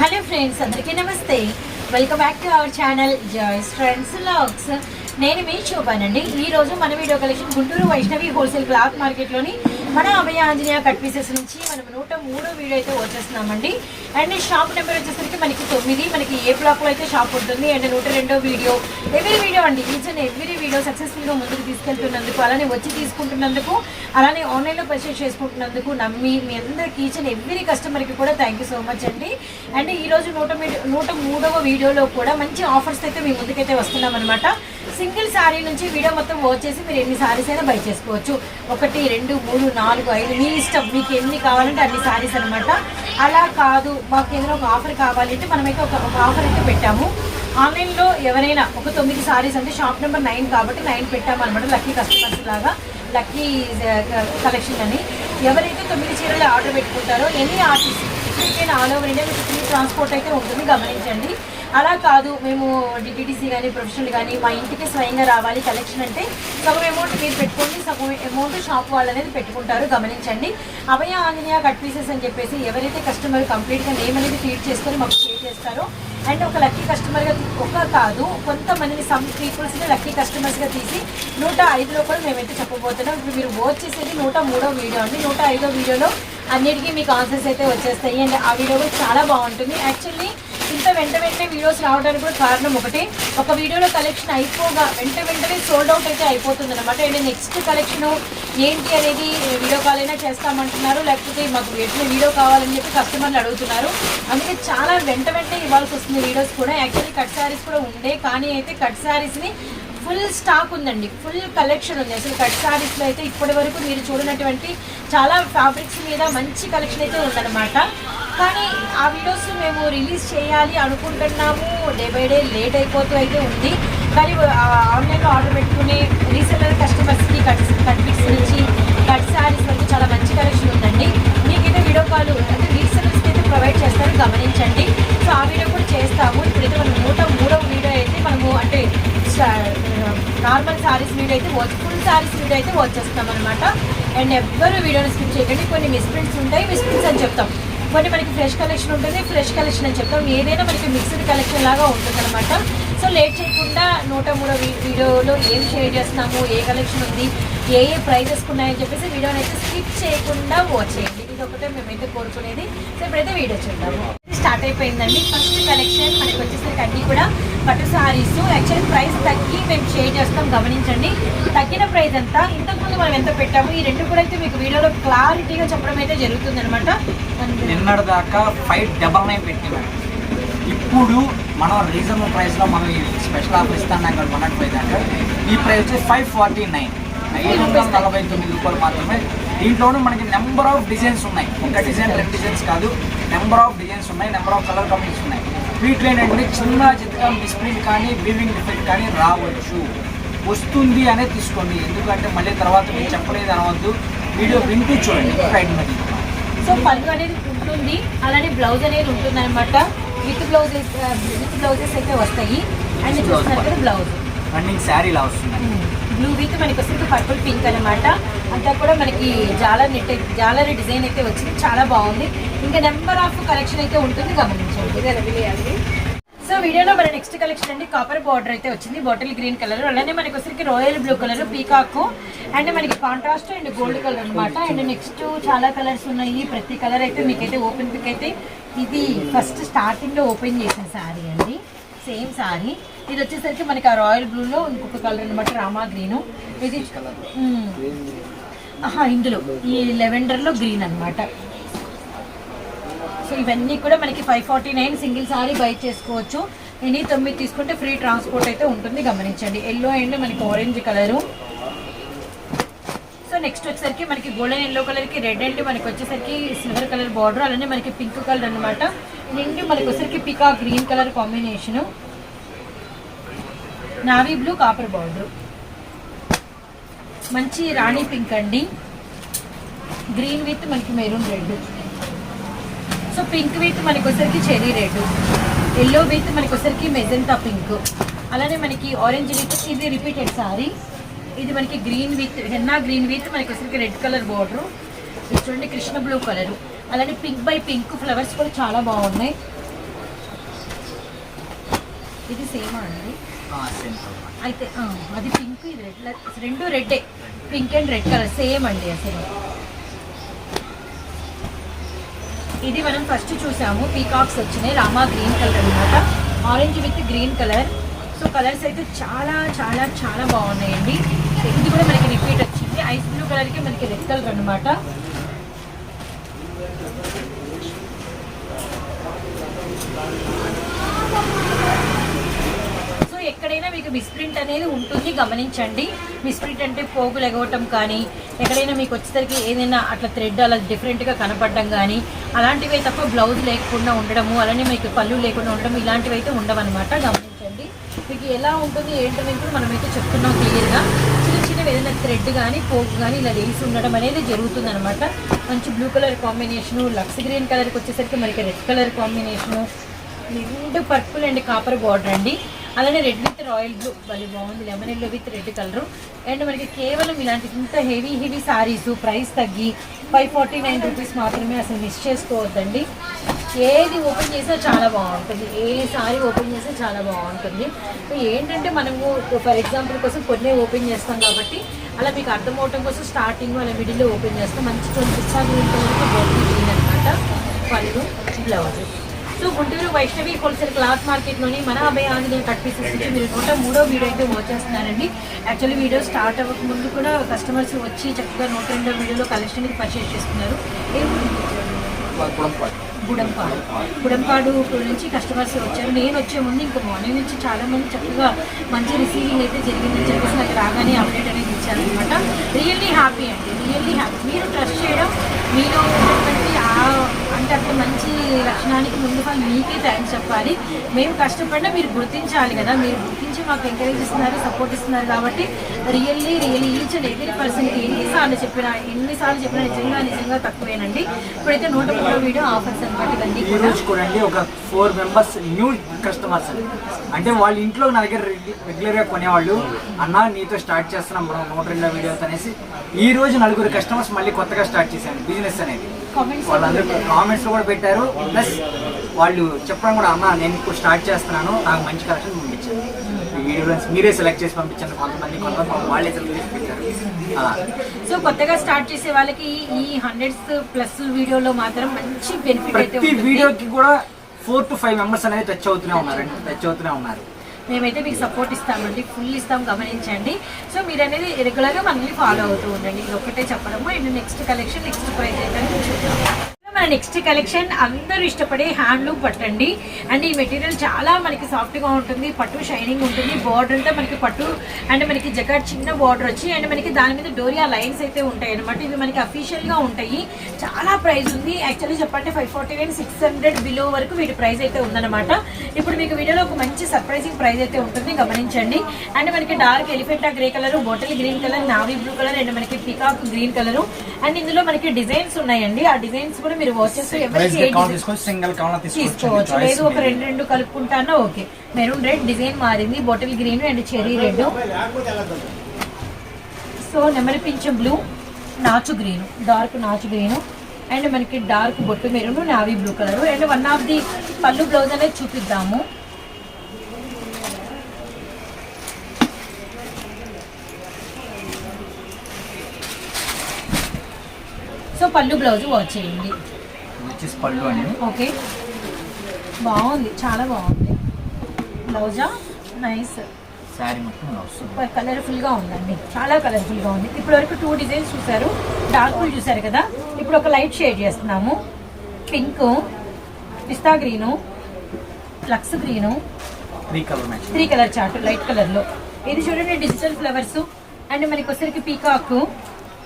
Hello friends అందరికీ నమస్తే. Welcome back to our channel Joy's friends logs నేను మీ చూపానండి ఈరోజు మన video collection Guntur Vaishnavi wholesale cloth మార్కెట్లోని మన అభయ ఆంజనేయ కట్ పీసెస్ నుంచి మనం నూట మూడో వీడియో అయితే వచ్చేస్తున్నామండి. అండ్ షాప్ నెంబర్ వచ్చేసరికి మనకి తొమ్మిది మనకి ఏ బ్లాక్లో అయితే షాప్ ఉంటుంది అండ్ నూట రెండో వీడియో ఎవ్రీ వీడియో అండి ఈచ్ అండ్ ఎవ్రీ వీడియో సక్సెస్ఫుల్గా ముందుకు తీసుకెళ్తున్నందుకు అలానే వచ్చి తీసుకుంటున్నందుకు అలానే ఆన్లైన్లో పర్చేస్ చేసుకుంటున్నందుకు నమ్మి మీ అందరికి ఈచ్ అండ్ ఎవ్రీ కస్టమర్కి కూడా థ్యాంక్ యూ సో మచ్ అండి. అండ్ ఈ రోజు నూట నూట మూడవ వీడియోలో కూడా మంచి ఆఫర్స్ అయితే మీ ముందుకైతే వస్తున్నాం అనమాట సింగిల్ శారీ నుంచి వీడియో మొత్తం వచ్చేసి మీరు ఎన్ని శారీస్ అయినా బై చేసుకోవచ్చు. ఒకటి రెండు మూడు నాలుగు ఐదు మీ ఇష్టం మీకు ఎన్ని కావాలంటే అన్ని శారీస్ అనమాట అలా కాదు మాకు ఏదైనా ఒక ఆఫర్ కావాలి అంటే మనమైతే ఒక ఆఫర్ అయితే పెట్టాము. ఆన్లైన్లో ఎవరైనా ఒక తొమ్మిది సారీస్ అంటే షాప్ నెంబర్ నైన్ కాబట్టి నైన్ పెట్టాము అనమాట లక్కీ కస్టమర్స్ లాగా లక్కీ కలెక్షన్ అని. ఎవరైతే తొమ్మిది చీరలు ఆర్డర్ పెట్టుకుంటారో ఎనీ ఆర్టిస్ట్ ఎక్కడికైనా ఆల్ ఓవర్ ఇండియా మీకు ఫ్రీ ట్రాన్స్పోర్ట్ అయితే ఉంటుంది గమనించండి. అలా కాదు మేము డిటీడీసీ కానీ ప్రొఫెషనల్ కానీ మా ఇంటికి స్వయంగా రావాలి కలెక్షన్ అంటే సగం అమౌంట్ మీరు పెట్టుకోండి సగం అమౌంట్ షాప్ వాళ్ళు అనేది పెట్టుకుంటారు గమనించండి. అభయ ఆంజనేయ కట్ పీసెస్ అని చెప్పేసి ఎవరైతే కస్టమర్ కంప్లీట్గా నేమ్ అనేది ఫీడ్ చేసుకొని మాకు పే చేస్తారో అండ్ ఒక లక్కీ కస్టమర్గా ఒక కాదు కొంతమందిని సమ్ పీపుల్స్ని లక్కీ కస్టమర్స్గా తీసి నూట ఐదులో కూడా మేమైతే చెప్పబోతున్నాం. ఇప్పుడు మీరు వాచ్ చేసేది నూట మూడో వీడియో అండి. నూట ఐదో వీడియోలో అన్నిటికీ మీకు ఆన్సర్స్ అయితే వచ్చేస్తాయి. అండ్ ఆ వీడియో కూడా చాలా బాగుంటుంది. యాక్చువల్లీ ఇంత వెంట వెంటనే వీడియోస్ రావడానికి కూడా కారణం ఒకటి. ఒక వీడియోలో కలెక్షన్ అయిపోగా వెంట వెంటనే సోల్డ్ అవుట్ అయితే అయిపోతుంది అనమాట అండ్ నెక్స్ట్ కలెక్షన్ ఏంటి అనేది వీడియో కాల్ అయినా చేస్తామంటున్నారు. లేకపోతే మాకు ఎట్లా వీడియో కావాలని చెప్పి కస్టమర్లు అడుగుతున్నారు. అందుకే చాలా వెంట వెంటనే ఇవ్వాల్సి వస్తుంది వీడియోస్ కూడా. యాక్చువల్లీ కట్ శారీస్ కూడా ఉండే కానీ అయితే కట్ శారీస్ని ఫుల్ స్టాక్ ఉందండి. ఫుల్ కలెక్షన్ ఉంది. అసలు కట్ శారీస్లో అయితే ఇప్పటి వరకు మీరు చూడనటువంటి చాలా ఫ్యాబ్రిక్స్ మీద మంచి కలెక్షన్ అయితే ఉందన్నమాట. కానీ ఆ వీడియోస్ మేము రిలీజ్ చేయాలి అనుకుంటున్నాము. డే బై డే లేట్ అయిపోతూ అయితే ఉంది. కానీ ఆన్లైన్లో ఆర్డర్ పెట్టుకునే రీసెలర్ కస్టమర్స్కి కట్ కట్ పిక్స్ నుంచి కట్ శారీస్ వరకు చాలా మంచి కలెక్షన్ ఉందండి. మీకైతే వీడియో కాల్ అంటే రీసెల్లర్స్కి అయితే ప్రొవైడ్ చేస్తారు. గమనించండి. సో ఆ వీడియో కూడా చేస్తాము. ఇప్పుడైతే మనం నూట మూడవ వీడియో అయితే మనము అంటే నార్మల్ శారీస్ వీడియో అయితే వచ్చి ఫుల్ శారీస్ వీడియో అయితే వచ్చేస్తాం అనమాట అండ్ ఎవ్వరు వీడియోని స్కిప్ చేయకండి. కొన్ని మిస్ప్రింట్స్ ఉంటాయి. మిస్ప్రింట్స్ అని చెప్తాం. కొన్ని మనకి ఫ్రెష్ కలెక్షన్ ఉంటుంది. ఫ్రెష్ కలెక్షన్ అని చెప్తాం. ఏదైనా మనకి మిక్స్డ్ కలెక్షన్ లాగా ఉంటుంది అనమాట సో లేట్ చేయకుండా నూట మూడో వీ- వీడియోలో ఏం షేర్ చేస్తున్నాము ఏ కలెక్షన్ ఉంది? ఏ ఏ ప్రైజెస్ ఉన్నాయని చెప్పేసి వీడియోని అయితే స్కిప్ చేయకుండా వాచ్ చేయండి. ఇది ఒకటే మేమైతే కోరుకునేది. సో ఇప్పుడైతే వీడియో చూద్దాము. స్టార్ట్ అయిపోయిందండి. ఫస్ట్ కలెక్షన్ మనకి వచ్చేసరికి అన్నీ కూడా పట్టు సారీస్ యాక్చువల్లీ ప్రైస్ తగ్గి మేము షేర్ చేస్తాం గమనించండి. తగ్గిన ప్రైస్ అంతా ఇంతకుముందు మనం ఎంత పెట్టాము? ఈ రెండు కూడా అయితే మీకు వీడియోలో క్లారిటీగా చెప్పడం అయితే జరుగుతుంది అనమాట నిన్నటి దాకా ఫైవ్ డబల్ నైన్ పెట్టినాం ఇప్పుడు మనం రీజనబుల్ ప్రైస్లో మనం ఈ స్పెషల్ ఆఫర్ ఇస్తాను అక్కడ మనకు అంటే ఈ ప్రైస్ వచ్చి ఫైవ్ ఫార్టీ నైన్ ఐదు వందల నలభై తొమ్మిది రూపాయలు మాత్రమే. దీంట్లోనూ మనకి నెంబర్ ఆఫ్ డిజైన్స్ ఉన్నాయి. ఒక డిజైన్ రెండు డిజైన్స్ కాదు. నెంబర్ ఆఫ్ డిజైన్స్ ఉన్నాయి. నెంబర్ ఆఫ్ కలర్ కాంబినేషన్స్ ఉన్నాయి. వీటిలో ఏంటంటే చిన్న చిత్తగా మిస్ప్రింట్ కానీ వీవింగ్ డిఫెక్ట్ కానీ రావచ్చు. వస్తుంది అనే తీసుకోండి. ఎందుకంటే మళ్ళీ తర్వాత మీరు చెప్పలేదు అనవద్దు. వీడియో వింటూ చూడండి. రైట్ సో పళ్ళు అనేది ఉంటుంది. అలానే బ్లౌజ్ అనేది ఉంటుంది అనమాట విత్ బ్లౌజెస్ విత్ బ్లౌజెస్ అయితే వస్తాయి. అండ్ చూస్తున్నారు బ్లౌజ్ రన్నింగ్ శారీ ఇలా వస్తుంది. బ్లూ విత్ మనకి వస్తుంది పర్పుల్ పింక్ అనమాట అంతా కూడా మనకి జాలర్ నెట్ జాలరీ డిజైన్ అయితే వచ్చింది. చాలా బాగుంది. ఇంకా నెంబర్ ఆఫ్ కలెక్షన్ అయితే ఉంటుంది. గమనించండి. సో వీడియోలో మన నెక్స్ట్ కలెక్షన్ అండి కాపర్ బార్డర్ అయితే వచ్చింది. బాటిల్ గ్రీన్ కలర్ అలానే మనకి వచ్చరికి royal blue colour peacock and మనకి కాంట్రాస్ట్ అండ్ గోల్డ్ కలర్ అన్నమాట. అండ్ నెక్స్ట్ చాలా కలర్స్ ఉన్నాయి. ప్రతి కలర్ అయితే మీకైతే ఓపెన్ పిక్ అయితే ఇది ఫస్ట్ స్టార్టింగ్లో ఓపెన్ చేసిన శారీ అండి. సేమ్ శారీ ఇది వచ్చేసరికి మనకి ఆ రాయల్ బ్లూలో ఇంకొక కలర్ అనమాట రామా గ్రీన్. ఇది ఇందులో. ఈ లెవెండర్లో గ్రీన్ అన్నమాట. సో ఇవన్నీ కూడా మనకి five forty nine single sari buy చేసుకోవచ్చు. ఎనీ తొమ్మిది తీసుకుంటే ఫ్రీ ట్రాన్స్పోర్ట్ అయితే ఉంటుంది గమనించండి. ఎల్లో అండ్ మనకి ఆరెంజ్ కలరు. సో నెక్స్ట్ వచ్చేసరికి మనకి గోల్డెన్ ఎల్లో కలర్కి రెడ్ అండ్ మనకి వచ్చేసరికి సిల్వర్ కలర్ బార్డర్ అలానే మనకి పింక్ కలర్ అనమాట నిండి మనకి వచ్చేసరికి పికా green colour combination. Navy blue copper border. మంచి రాణి పింక్ అండి. గ్రీన్ విత్ మనకి maroon red. So pink with మనకి వచ్చరికి చెరీ రెడ్. ఎల్లో విత్ మనకి వచ్చరికి మెజెంటా పింక్. అలానే మనకి ఆరెంజ్ విత్ ఇది రిపీటెడ్ సారీ. ఇది మనకి green with henna green with మనకి వచ్చరికి రెడ్ కలర్ బార్డర్. ఇది చూడండి కృష్ణ బ్లూ కలర్. అలానే పింక్ బై పింక్ ఫ్లవర్స్ కూడా చాలా బాగున్నాయి. ఇది సేమ్ అండి. అయితే అది పింక్ ఇది రెడ్ రెండు రెడ్డే. Pink and red colour same అండి అసలు. ఇది మనం ఫస్ట్ చూసాము పీకాక్స్ వచ్చినాయి రామా గ్రీన్ కలర్ అనమాట orange with green colour. So colours అయితే చాలా చాలా చాలా బాగున్నాయండి. ఇది కూడా మనకి రిపీట్ వచ్చింది. ఐస్ బ్లూ కలర్కి మనకి రెడ్ కలర్ అనమాట సో ఎక్కడైనా మీకు మిస్ప్రింట్ అనేది ఉంటుంది గమనించండి. మిస్ప్రింట్ అంటే పోగులు ఎగవటం కానీ ఎక్కడైనా మీకు వచ్చేసరికి ఏదైనా అట్లా థ్రెడ్ అలా డిఫరెంట్గా కనపడడం కానీ అలాంటివి తప్ప బ్లౌజ్ లేకుండా ఉండడము అలానే మీకు పళ్ళు లేకుండా ఉండడం ఇలాంటివి అయితే ఉండవన్నమాట. గమనించండి. మీకు ఎలా ఉంటుంది ఏంటనేది కూడా మనమైతే చెప్తున్నాం క్లియర్గా చిన్న చిన్నవి ఏదైనా థ్రెడ్ కానీ పోగు కానీ ఇలా లేసి ఉండడం అనేది జరుగుతుంది అనమాట మంచి blue colour combination Lux green కలర్కి వచ్చేసరికి మనకి రెడ్ కలర్ కాంబినేషను రెండు పర్పుల్ అండ్ కాపర్ బార్డర్ అండి. అలానే రెడ్ విత్ రాయల్ బ్లూ భలే బాగుంది. Lemon yellow with red colour and మనకి కేవలం ఇలాంటి ఇంత హెవీ హెవీ సారీస్ ప్రైస్ తగ్గి ఫైవ్ ఫార్టీ నైన్ రూపీస్ మాత్రమే అసలు మిస్ చేసుకోవద్దండి. ఏది ఓపెన్ చేసినా చాలా బాగుంటుంది. ఏ సారీ ఓపెన్ చేసినా చాలా బాగుంటుంది. సో ఏంటంటే మనము ఫర్ ఎగ్జాంపుల్ కోసం కొన్ని ఓపెన్ చేస్తాం కాబట్టి అలా మీకు అర్థం అవటం కోసం స్టార్టింగ్ అలా మిడిల్లో ఓపెన్ చేస్తాం. మంచి ట్వంటీ పిచ్చా గ్రీన్ కలర్కి గ్రీన్ అనమాట పళ్ళు blouse so Guntur Vaishnavi wholesale cloth మార్కెట్లోని మన అభయ ఆంజనేయ కట్ పీసెస్ నుంచి మీరు నూట మూడో వీడియో అయితే వాచ్ చేస్తున్నారండి. యాక్చువల్లీ వీడియో స్టార్ట్ అవ్వక ముందు కూడా కస్టమర్స్ వచ్చి చక్కగా నూట రెండో వీడియోలో కలెక్షన్ అనేది పర్చేస్ చేసుకున్నారు. గుడంపాడు. గుడంపాడు నుంచి కస్టమర్స్ వచ్చారు. నేను వచ్చే ముందు ఇంకా మార్నింగ్ నుంచి చాలామంది చక్కగా మంచి రిసీవింగ్ అయితే జరిగిందని చెప్పేసి నాకు రాగానే అప్డేట్ అనేది ఇచ్చారనమాట రియల్లీ హ్యాపీ అండి. రియల్లీ హ్యాపీ మీరు ట్రస్ట్ చేయడం మీలో అంటే అంత మంచి లక్షణానికి ముందు వాళ్ళు మీకే థ్యాంక్స్ చెప్పాలి. మేము కష్టపడినా మీరు గుర్తించాలి కదా. మీరు గుర్తించి మాకు ఎంకరేజ్ ఇస్తున్నారు సపోర్ట్ ఇస్తున్నారు కాబట్టి really really each and every పర్సన్కి ఎన్నిసార్లు చెప్పినా ఎన్నిసార్లు చెప్పినా నిజంగా నిజంగా తక్కువేనండి. ఇప్పుడైతే నూట మూడో వీడియో ఆఫర్స్ అనమాట ఇవన్నీ అండి ఒక ఫోర్ మెంబర్స్ న్యూ కస్టమర్స్ అంటే వాళ్ళ ఇంట్లో నా దగ్గర రెగ్యులర్గా కొనేవాళ్ళు. అన్న నీతో స్టార్ట్ చేస్తున్నాం మనం నూట రెండో వీడియోస్ అనేసి ఈ రోజు నలుగురు కస్టమర్స్ మళ్ళీ కొత్తగా స్టార్ట్ చేశాను బిజినెస్ అనేది. వాళ్ళందరూ కామెంట్స్ కూడా పెట్టారు. ప్లస్ వాళ్ళు చెప్పడం కూడా అన్న నేను ఇప్పుడు స్టార్ట్ చేస్తున్నాను. నాకు మంచి కలెక్షన్ పంపించాను ఈ వీడియోలో మీరే సెలెక్ట్ చేసి పంపించాను కొంతమంది కొంతమంది వాళ్ళే సెలెక్ట్ చేసి పెట్టారు అలా. సో కొత్తగా స్టార్ట్ చేసే వాళ్ళకి ఈ హండ్రెడ్స్ ప్లస్ వీడియోలో మాత్రం మంచి బెనిఫిట్ ప్రతి వీడియోకి కూడా ఫోర్ టు ఫైవ్ మెంబర్స్ అనేది టచ్ అవుతూనే ఉన్నారు. టచ్ అవుతూనే ఉన్నారు. మేమైతే మీకు సపోర్ట్ ఇస్తామండి. ఫుల్ ఇస్తాం గమనించండి. సో మీరు అనేది రెగ్యులర్గా మనల్ని ఫాలో అవుతూ ఉండండి. ఇది ఒకటే చెప్పడము. And next collection next price అయితే చూద్దాం. మన నెక్స్ట్ కలెక్షన్ అందరూ ఇష్టపడే హ్యాండ్లూమ్ పట్టండి అండ్. ఈ మెటీరియల్ చాలా మనకి సాఫ్ట్గా ఉంటుంది పట్టు షైనింగ్ ఉంటుంది బార్డర్ అంతా మనకి పట్టు అండ్ మనకి జకాట్ చిన్న బార్డర్ వచ్చి అండ్ మనకి దాని మీద డోరియా లైన్స్ అయితే ఉంటాయి అనమాట ఇవి మనకి అఫీషియల్గా ఉంటాయి. చాలా ప్రైస్ ఉంది. యాక్చువల్లీ చెప్పంటే five forty nine six hundred below వరకు వీటి ప్రైస్ అయితే ఉందన్నమాట. ఇప్పుడు మీకు వీడియోలో ఒక మంచి సర్ప్రైజింగ్ ప్రైస్ అయితే ఉంటుంది. గమనించండి. అండ్ మనకి dark Elephanta grey colour bottle green colour navy blue colour and మనకి పికాక్ గ్రీన్ కలర్ అండ్ ఇందులో మనకి డిజైన్స్ ఉన్నాయండి. ఆ డిజైన్స్ కూడా మీరు design- తీసుకొని సింగిల్ తీసుకోవచ్చు. తీసుకోవచ్చు లేదు ఒక రెండు రెండు కలుపుకుంటానో. ఓకే. మెరూన్ రెడ్ డిజైన్ మారింది. Bottle green and cherry red. So నెమలి పింఛం బ్లూ నాచు గ్రీన్. డార్క్ నాచు గ్రీన్. అండ్ మనకి డార్క్ బొట్టు maroon navy blue colour. And one of the పళ్ళు బ్లౌజ్ అనేది చూపిద్దాము. సో పళ్ళు బ్లౌజ్ వాచ్ చేయండి. వచ్చేసి పళ్ళు అండి. ఓకే. బాగుంది. చాలా బాగుంది. బ్లౌజా? నైస్. శారీ మొత్తం సూపర్. కలర్ఫుల్గా ఉందండి. చాలా కలర్ఫుల్గా ఉంది. ఇప్పటి వరకు టూ డిజైన్స్ చూసారు. డార్క్ చూసారు కదా? ఇప్పుడు ఒక లైట్ షేడ్ చేస్తున్నాము. పింక్ పిస్తా green Lux green. Three colour match three colour chart light కలర్లో ఇది చూడండి డిజిటల్ ఫ్లవర్స్ అండ్ మనకి వచ్చరికి పీకాక్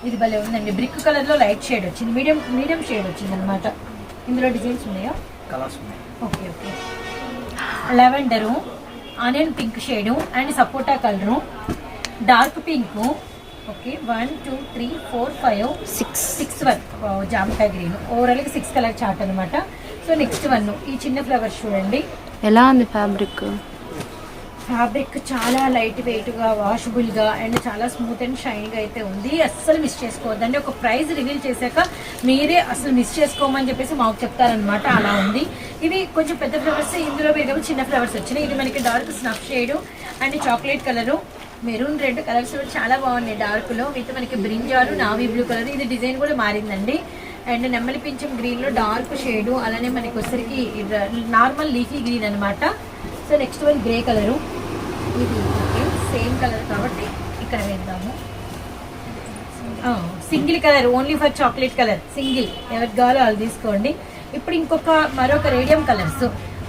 ఇది భలే ఉందండి. బ్రిక్ కలర్లో లైట్ షేడ్ వచ్చింది. మీడియం మీడియం షేడ్ వచ్చింది అనమాట ఇందులో డిజైన్స్ ఉన్నాయా? కలర్స్ ఉన్నాయి. Okay okay. Lavender onion pink shade and sapota colour. Dark pink okay. One two three four five six six one. జామకాయ గ్రీన్. ఓవరాల్గా సిక్స్ కలర్ చార్ట్ అనమాట so next one. ఈ చిన్న ఫ్లవర్స్ చూడండి. ఎలా ఉంది ఫ్యాబ్రిక్? ఫ్యాబ్రిక్ చాలా లైట్ వెయిట్గా వాషబుల్గా అండ్ చాలా స్మూత్ అండ్ షైన్గా అయితే ఉంది. అస్సలు మిస్ చేసుకోవద్దండి. ఒక ప్రైస్ రివీల్ చేశాక మీరే అసలు మిస్ చేసుకోమని చెప్పేసి మాకు చెప్తారనమాట అలా ఉంది. ఇవి కొంచెం పెద్ద ఫ్లవర్స్ ఇందులో మీరు చిన్న ఫ్లవర్స్ వచ్చినాయి. ఇది మనకి dark snuff shade and chocolate colour maroon red colours కూడా చాలా బాగున్నాయి డార్క్లో విత్ మనకి బ్రింజాలు నావీ బ్లూ కలర్ ఇది డిజైన్ కూడా మారిందండి. అండ్ నెమ్మలి పింఛం గ్రీన్లో డార్క్ షేడు అలానే మనకి వచ్చరికి నార్మల్ లీఫీ గ్రీన్ అనమాట so next one grey colour ఇది సేమ్ కలర్ కాబట్టి ఇక్కడ వేద్దాము. Single colour only for chocolate colour single ఎవరికి కావాలో వాళ్ళు తీసుకోండి. ఇప్పుడు ఇంకొక మరొక రేడియం కలర్స్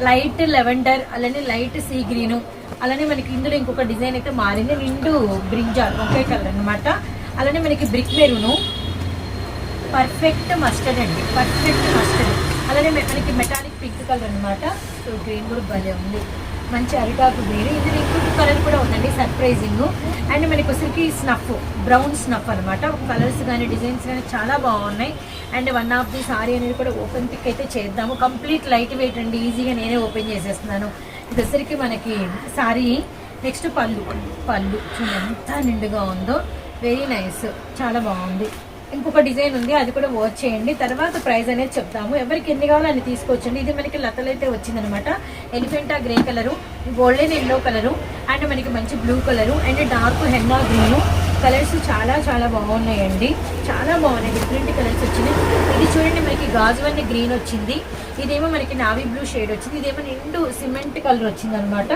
లైట్ లెవెండర్ అలానే లైట్ సీ గ్రీను అలానే మనకి ఇందులో ఇంకొక డిజైన్ అయితే మారింది. నిండు బ్రింజాల్ ఒకే కలర్ అన్నమాట. అలానే మనకి బ్రిక్ మెరూను పర్ఫెక్ట్ మస్టర్డ్ అండి. పర్ఫెక్ట్ మస్టర్డ్ అలానే మనకి మెటాలిక్ పింక్ కలర్ అన్నమాట. సో గ్రీన్ కూడా భలే ఉంది. మంచి అరిటాకు గ్రీన్ ఇది ఇంకొక కలర్ కూడా ఉందండి సర్ప్రైజింగ్ అండ్ మనకి వచ్చరికి స్నఫ్ బ్రౌన్ స్నఫ్ అనమాట కలర్స్ కానీ డిజైన్స్ కానీ చాలా బాగున్నాయి. And one of the sari అనేది కూడా ఓపెన్ పిక్ అయితే చేద్దాము. కంప్లీట్ లైట్ వెయిట్ అండి ఈజీగా నేనే ఓపెన్ చేసేస్తున్నాను. ఇది వచ్చరికి మనకి సారీ నెక్స్ట్ పళ్ళు. పళ్ళు చూడండి ఎంత నిండుగా ఉందో. వెరీ నైస్ చాలా బాగుంది. ఇంకొక డిజైన్ ఉంది అది కూడా వాచ్ చేయండి. తర్వాత ప్రైస్ అనేది చెప్తాము. ఎవరికి ఎన్ని కావాలో అన్ని తీసుకోవచ్చండి ఇది మనకి లతలు అయితే వచ్చిందనమాట Elephanta grey colour golden yellow colour and మనకి మంచి blue colour and dark henna green colours చాలా చాలా బాగున్నాయండి. చాలా బాగున్నాయి. డిఫరెంట్ కలర్స్ వచ్చినాయి. ఇది చూడండి మనకి గాజువన్నీ గ్రీన్ వచ్చింది. ఇదేమో మనకి నావీ బ్లూ షేడ్ వచ్చింది. ఇదేమో నిండు సిమెంట్ కలర్ వచ్చింది అనమాట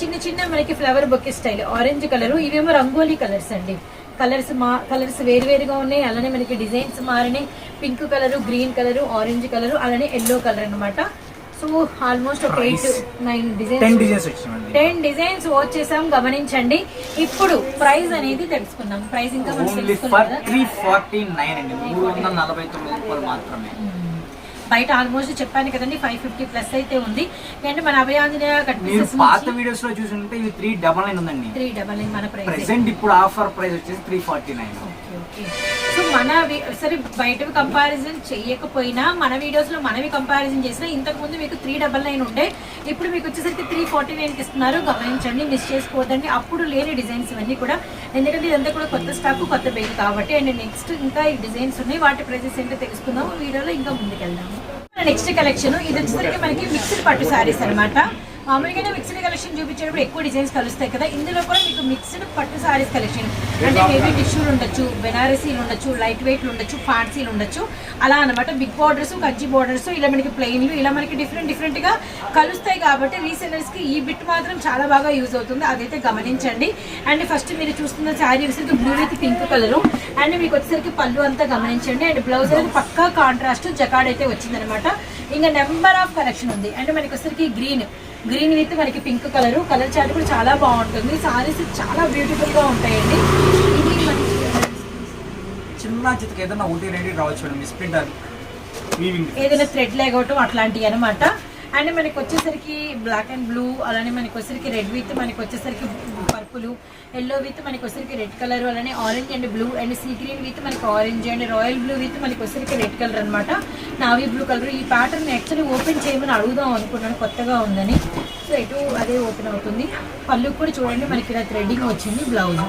చిన్న చిన్న మనకి flower bouquet style orange colour ఇవేమో రంగోలీ కలర్స్ అండి. కలర్స్ మా కలర్స్ వేరువేరుగా ఉన్నాయి. అలానే మనకి డిజైన్స్ మారినాయి. Pink colour green colour orange colour అలానే ఎల్లో కలర్ అన్నమాట. సో ఆల్మోస్ట్ ఒక eight. Nine designs ten designs watch చేసాం గమనించండి. ఇప్పుడు ప్రైస్ అనేది తెలుసుకుందాం. ప్రైస్ ఇంకా మనం ఓన్లీ తెలుసుకోలేదు ఫర్ కదా. త్రీ ఫార్టీ నైన్ అండి. మూడు వందల నలభై తొమ్మిది రూపాయలు మాత్రమే. మ్మ్. బయట ఆల్మోస్ట్ చెప్పాను కదండి ఫైవ్ ఫిఫ్టీ ప్లస్ అయితే ఉంది. అంటే మన అభయాంజనేయ పాత వీడియోస్లో చూసుంటే ఇవి త్రీ డబల్ నైన్ ఉందండి. త్రీ డబల్ నైన్ మన ప్రైస్ ప్రెసెంట్ ఇప్పుడు ఆఫర్ ప్రైస్ వచ్చేసి three forty nine okay okay so మన సరే బయట కంపారిజన్ చేయకపోయినా మన వీడియోస్లో మనవి కంపారిజన్ చేసినా ఇంతకు ముందు మీకు త్రీ డబల్ నైన్ ఉండే. ఇప్పుడు మీకు వచ్చేసరికి త్రీ ఫార్టీ నైన్కి ఇస్తున్నారు. గమనించండి మిస్ చేసుకోవద్దండి. అప్పుడు లేని డిజైన్స్ ఇవన్నీ కూడా. ఎందుకంటే ఇదంతా కూడా కొత్త స్టాక్ కొత్త బేల్ కాబట్టి అండ్ నెక్స్ట్ ఇంకా ఈ డిజైన్స్ ఉన్నాయి. వాటి ప్రైజెస్ ఏంటో తెలుసుకుందాం వీడియోలో ఇంకా ముందుకెళ్దాము. Next collection. ఇది వచ్చేసరికి మనకి మిక్స్డ్ పట్టు శారీస్ అన్నమాట. మామూలుగానే మిక్స్డ్ కలెక్షన్ చూపించేటప్పుడు ఎక్కువ డిజైన్స్ కలుస్తాయి కదా. ఇందులో కూడా మీకు మిక్స్డ్ పట్టు సారీస్ కలెక్షన్ అంటే హెవీ టిష్యూలు ఉండొచ్చు బెనారసీలు ఉండొచ్చు లైట్ వెయిట్లు ఉండొచ్చు ఫ్యాన్సీలు ఉండొచ్చు. అలా అనమాట బిగ్ బార్డర్స్ కంచి బార్డర్స్ ఇలా మనకి ప్లెయిన్లు ఇలా మనకి డిఫరెంట్ డిఫరెంట్గా కలుస్తాయి కాబట్టి రీసెలర్స్కి ఈ బిట్ మాత్రం చాలా బాగా యూజ్ అవుతుంది. అదైతే గమనించండి. అండ్ ఫస్ట్ మీరు చూస్తున్న శారీ వచ్చేసరికి blue with pink colour and మీకు వచ్చేసరికి పళ్ళు అంతా గమనించండి. అండ్ బ్లౌజ్ అనేది పక్కా కాంట్రాస్ట్ జకాడ్ అయితే వచ్చిందనమాట ఇంకా నెంబర్ ఆఫ్ కలెక్షన్ ఉంది. అంటే మనకి వచ్చేసరికి గ్రీన్ గ్రీన్ విత్ మనకి పింక్ కలర్ కలర్ చార్ట్ కూడా చాలా బాగుంటుంది. సారీస్ చాలా బ్యూటిఫుల్గా ఉంటాయండి. ఇది మనకి చిన్న చితక ఏదైనా ఒకటి రెండు రావచ్చు మేడం మిస్ వీవింగ్ ఏదైనా థ్రెడ్ లేగవటం అట్లాంటివి అనమాట అండ్ మనకి వచ్చేసరికి బ్లాక్ అండ్ బ్లూ అలానే మనకి వచ్చేసరికి రెడ్ విత్ మనకి వచ్చేసరికి పర్పుల్ ఎల్లో విత్ మనకి వచ్చేసరికి రెడ్ కలర్ అలానే orange and blue and sea green with మనకి orange and royal blue with మనకి వచ్చేసరికి రెడ్ కలర్ అనమాట నావీ బ్లూ కలర్ ఈ ప్యాటర్న్ యాక్చువల్లీ ఓపెన్ చేయమని అడుగుదాం అనుకున్నాను కొత్తగా ఉందని. సో ఎటు అదే ఓపెన్ అవుతుంది. పళ్ళు కూడా చూడండి మనకి ఇలా థ్రెడ్డింగ్ వచ్చింది బ్లౌజ్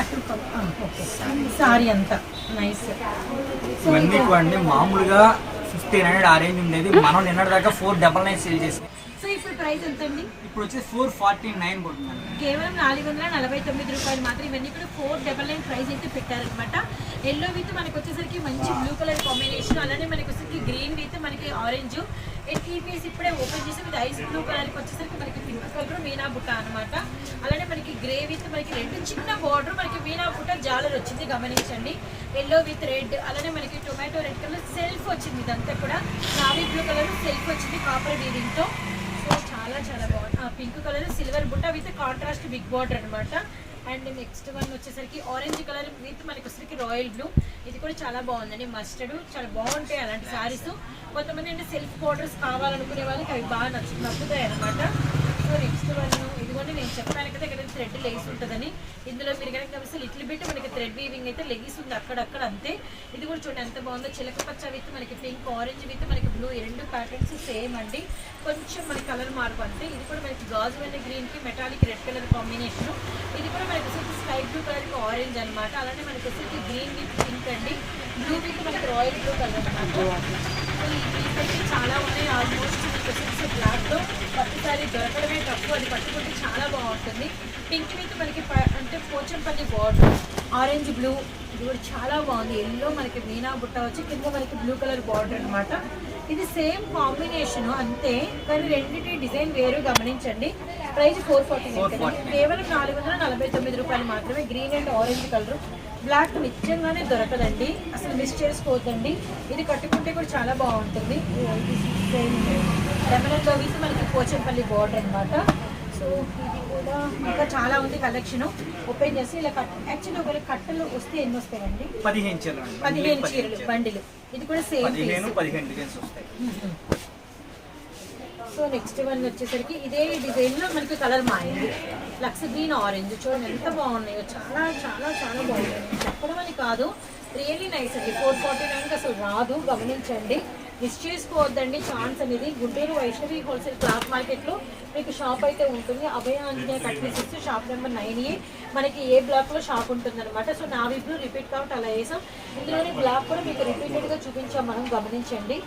అటు ఓకే సారీ అంతా. నైస్ మామూలుగా ఫిఫ్టీన్ హండ్రెడ్ ఆ రేంజ్ ఉండేది. మనం నిన్నటి దాకా ఫోర్ డబల్ నైన్ సేల్ చేసి. సో ఇప్పుడు ప్రైస్ ఎంత అండి ఇప్పుడు వచ్చేసి ఫోర్ ఫార్టీ నైన్ పడుతుందండి. కేవలం నాలుగు వందల నలభై తొమ్మిది రూపాయలు మాత్రం ఇవన్నీ కూడా ఫోర్ డబల్ నైన్ ప్రైస్ అయితే పెట్టారనమాట ఎల్లో విత్ మనకి వచ్చేసరికి మంచి బ్లూ కలర్ కాంబినేషన్ అలానే మనకి వచ్చేసరికి గ్రీన్ విత్ మనకి ఆరెంజ్ ఈ ఇప్పుడే ఓపెన్ చేసి ఇది ఐస్ బ్లూ కలర్కి వచ్చేసరికి మనకి పింక్ కలర్ మీనా బుట్ట అనమాట అలానే మనకి గ్రే విత్ మనకి రెడ్ చిన్న బార్డర్ మనకి మీనా బుట్ట జాలర్ వచ్చింది గమనించండి. ఎల్లో విత్ రెడ్ అలానే మనకి టొమాటో రెడ్ కలర్ సెల్ఫ్ వచ్చింది ఇదంతా కూడా. నావీ బ్లూ కలర్ సెల్ఫ్ వచ్చింది కాపర్ వీవింగ్తో సో చాలా చాలా బాగుంది. ఆ పింక్ కలర్ సిల్వర్ బుట్ట విత్ కాంట్రాస్ట్ బిగ్ బార్డర్ అనమాట అండ్ నెక్స్ట్ వన్ వచ్చేసరికి ఆరెంజ్ కలర్ విత్ మనకి వచ్చేసరికి రాయల్ బ్లూ ఇది కూడా చాలా బాగుందండి. మస్టర్డ్ చాలా బాగుంటాయి అలాంటి సారీస్ కొంతమంది అంటే సెల్ఫ్ బోర్డర్స్ కావాలనుకునే వాళ్ళకి అవి బాగా నచ్చు నచ్చుతాయి అనమాట సో సో నెక్స్ట్ వన్ ఇదిగోండి నేను చెప్పాను కదా ఇక్కడ థ్రెడ్ లేస్ ఉంటుందని. ఇందులో మీరు కనుక గమనిస్తే లిటిల్ బిట్ మనకి థ్రెడ్ వీవింగ్ అయితే లెగిస్ ఉంది అక్కడక్కడ అంతే. ఇది కూడా చూడండి ఎంత బాగుందో. చిలక పచ్చ విత్ మనకి పింక్ ఆరెంజ్ విత్ మనకి బ్లూ ఈ రెండు ప్యాటర్న్స్ సేమ్ అండి. కొంచెం మనకి కలర్ మార్పు అంతే. ఇది కూడా మనకి గాజు అండ్ గ్రీన్కి మెటాలిక్ రెడ్ కలర్ కాంబినేషన్ ఇది కూడా మనకి వచ్చేసి స్కై బ్లూ కలర్కి ఆరెంజ్ అనమాట అలానే మనకి వచ్చేసి గ్రీన్ విత్ పింక్ అండి. బ్లూ విత్ మనకి రాయల్ బ్లూ కలర్ అనమాట సో ఈ పీస్ అయితే చాలా ఉన్నాయి. ఆల్మోస్ట్ మనకి వచ్చేసి బ్లాక్లో పట్టు సారీ దొరకడమే తక్కువ అది పట్టుకుంటే చాలా బాగుంటుంది. పింక్ విత్ మనకి అంటే పోచంపల్లి బార్డర్ ఆరెంజ్ బ్లూ ఇది కూడా చాలా బాగుంది. ఎల్లో మనకి మీనా బుట్ట వచ్చి కింద మనకి బ్లూ కలర్ బార్డర్ అన్నమాట. ఇది సేమ్ కాంబినేషన్ అంతే కానీ రెండింటి డిజైన్ వేరు గమనించండి. ప్రైస్ ఫోర్ ఫార్టీ కేవలం నాలుగు వందల నలభై తొమ్మిది రూపాయలు మాత్రమే green and orange colour black నిజంగానే దొరకదండి. అసలు మిస్ చేసుకోవద్దండి. ఇది కట్టుకుంటే కూడా చాలా బాగుంటుంది. లెమన్ విత్ మనకి పోచంపల్లి బార్డర్ అన్నమాట. సో ఇది కూడా ఇంకా చాలా ఉంది కలెక్షన్ ఓపెన్ చేసి ఇలా కట్ యాక్చువల్లీ ఒకవేళ కట్టలు వస్తే ఎన్ని వస్తాయండి? పదిహేను చీరలు పదిహేను చీరలు బండిలు. ఇది కూడా సేమ్ పదిహేను పదిహేను డిజైన్స్ వస్తాయి. సో నెక్స్ట్ వన్ వచ్చేసరికి ఇదే డిజైన్లో మనకి కలర్ మారింది. లక్స్ గ్రీన్ ఆరెంజ్ చూడండి ఎంత బాగున్నాయో. చాలా చాలా చాలా బాగున్నాయి. చెప్పడం అని కాదు. రియల్లీ నైస్ అండి. ఫోర్ ఫార్టీ నైన్కి అసలు రాదు. గమనించండి. మిస్ చేసుకోవద్దండి. ఛాన్స్ అనేది. గుంటూరు వైష్ణవి హోల్సేల్ క్లాత్ మార్కెట్లో మీకు షాప్ అయితే ఉంటుంది. అభయ ఆంజనేయ కట్లీసిక్స్ షాప్ నెంబర్ నైన్ ఏ. మనకి ఏ బ్లాక్లో షాప్ ఉంటుంది అనమాట సో నా ఇప్పుడు రిపీట్ కాబట్టి అలా వేసాం. ఇందులోని బ్లాక్ కూడా మీకు రిపీటెడ్గా చూపించాం. మనం గమనించండి.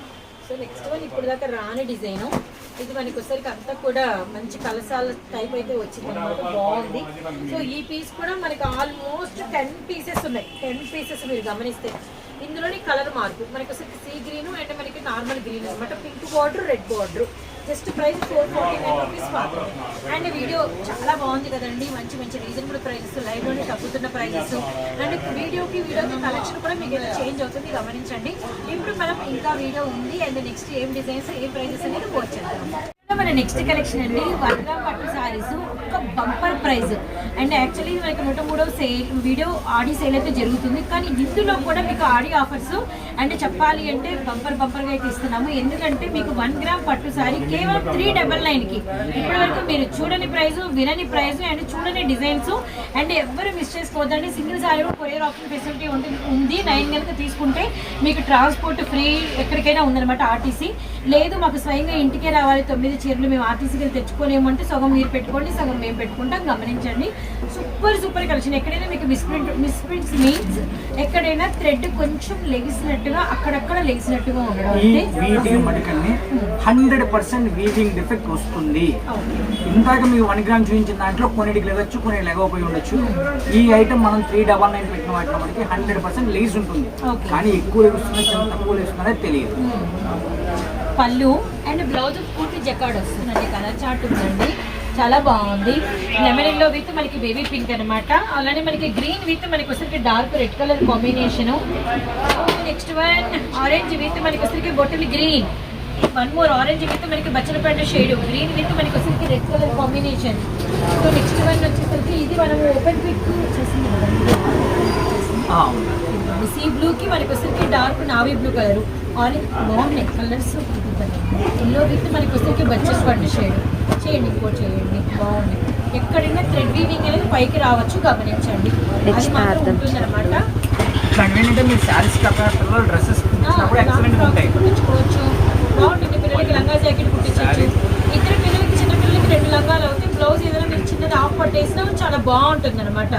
సో నెక్స్ట్ వన్ ఇప్పుడు దాకా రాని డిజైన్. ఇది మనకి వచ్చేసరికి అంతా కూడా మంచి కలసాల టైప్ అయితే వచ్చింది అనమాట బాగుంది. సో ఈ పీస్ కూడా మనకి ఆల్మోస్ట్ టెన్ పీసెస్ ఉన్నాయి. టెన్ పీసెస్ మీరు గమనిస్తే. ఇందులోని కలర్ మార్పు. మనకి వచ్చేసరికి సీ గ్రీన్ అండ్ మనకి నార్మల్ గ్రీన్ అనమాట pink border red border just price four forty nine rupees మాత్రమే. అండ్ వీడియో చాలా బాగుంది కదండి. మంచి మంచి రీజనబుల్ ప్రైజెస్ లైవ్లోనే తగ్గుతున్న ప్రైజెస్ అండ్ వీడియోకి వీడియోకి కలెక్షన్ కూడా మీకు ఇలా చేంజ్ అవుతుంది. గమనించండి. ఇప్పుడు మనం ఇంకా వీడియో ఉంది. అండ్ నెక్స్ట్ ఏం డిజైన్స్ ఏం ప్రైజెస్ అనేది వచ్చేద్దాం మన నెక్స్ట్ కలెక్షన్ అండి. వడ్రా పట్టు సారీస్ ఒక బంపర్ ప్రైస్ అండ్ యాక్చువల్లీ మనకి నూట మూడవ సేల్ వీడియో ఆడి సేల్ అయితే జరుగుతుంది. కానీ ఇందులో కూడా మీకు ఆడి ఆఫర్స్ అండ్ చెప్పాలి అంటే బంపర్ బంపర్గా అయితే ఇస్తున్నాము. ఎందుకంటే మీకు వన్ గ్రామ్ పట్టు సారీ కేవలం త్రీ డబల్ నైన్కి. ఇప్పటి వరకు మీరు చూడని ప్రైస్ వినని ప్రైస్ అండ్ చూడని డిజైన్స్ అండ్ ఎవరు మిస్ చేసుకోవద్దండి. సింగిల్ సారీ కూడా కొరియర్ ఆప్షన్ ఫెసిలిటీ ఉంటుంది ఉంది. నైన్ కనుక తీసుకుంటే మీకు ట్రాన్స్పోర్ట్ ఫ్రీ ఎక్కడికైనా ఉందన్నమాట ఆర్టీసీ. లేదు మాకు స్వయంగా ఇంటికే రావాలి. తొమ్మిది చీరలు మేము ఆర్టీసీకి తెచ్చుకోలేము తెచ్చుకోలేమంటే సగం మీరు పెట్టుకోండి సగం మేము పెట్టుకుంటాం. గమనించండి. Super super collection. ఎక్కడైనా మీకు మిస్ప్రింట్ మిస్ప్రింట్స్ మీన్స్ ఎక్కడైనా థ్రెడ్ కొంచెం లెగిసినట్టుగా అక్కడక్కడ లెగిసినట్టుగా ఉండడం హండ్రెడ్ పర్సెంట్ వీవింగ్ డిఫెక్ట్ వస్తుంది. ఇందాక మీకు వన్ గ్రామ్ చూపించిన దాంట్లో కొన్నిటికి లెగచ్చు కొన్ని లెగకపోయి ఉండొచ్చు. ఈ ఐటమ్ మనం త్రీ డబల్ నైన్ పెట్టిన వాటిలో మనకి హండ్రెడ్ పర్సెంట్ లేస్ ఉంటుంది. కానీ ఎక్కువ లెగుస్తున్నా చాలా తక్కువ లెగుస్తున్నదే తెలియదు. పళ్ళు అండ్ బ్లౌజ్ పూర్తి జకాడ్ వస్తుందండి కలర్ చార్ట్ ఉందండి. చాలా బాగుంది. లెమన్ ఎల్లో విత్ మనకి బేబీ పింక్ అన్నమాట. అలానే మనకి గ్రీన్ విత్ మనకి వచ్చరికి dark red colour combination next one orange with మనకి వచ్చరికి బొట్టలు green one more orange with మనకి బచ్చలపండు షేడ్ గ్రీన్ విత్ మనకి వచ్చరికి red colour combination so next one వచ్చేసరికి ఇది మనం ఓపెన్ పిక్ చేసింది కదండి. ఆ, సీ బ్లూ కి మనకి వచ్చరికి dark navy blue colour orange బాగున్నాయి. కలర్స్ ఎల్లో విత్ మనకి వచ్చరికి బచ్చెస్ పండు షేడ్ చేయండి ఇంకోటి చేయండి బాగుంది. ఎక్కడైనా థ్రెడ్ వీవింగ్ అనేది పైకి రావచ్చు గమనించండి. అది మాత్రం ఉంటుందన్నమాట. ఇట్లాంటివి ఏంటంటే మీరు శారీస్ డ్రెస్సెస్ కుట్టించుకోవచ్చు. బాగుంటుంది పిల్లలకి లంగా జాకెట్ కుట్టించవచ్చు ఇద్దరు పిల్లలకి చిన్న పిల్లలకి రెండు లంగాలు అవుతాయి. బ్లౌజ్ ఏదైనా మీరు చిన్నది ఆఫ్ పట్టేసినా చాలా బాగుంటుంది అనమాట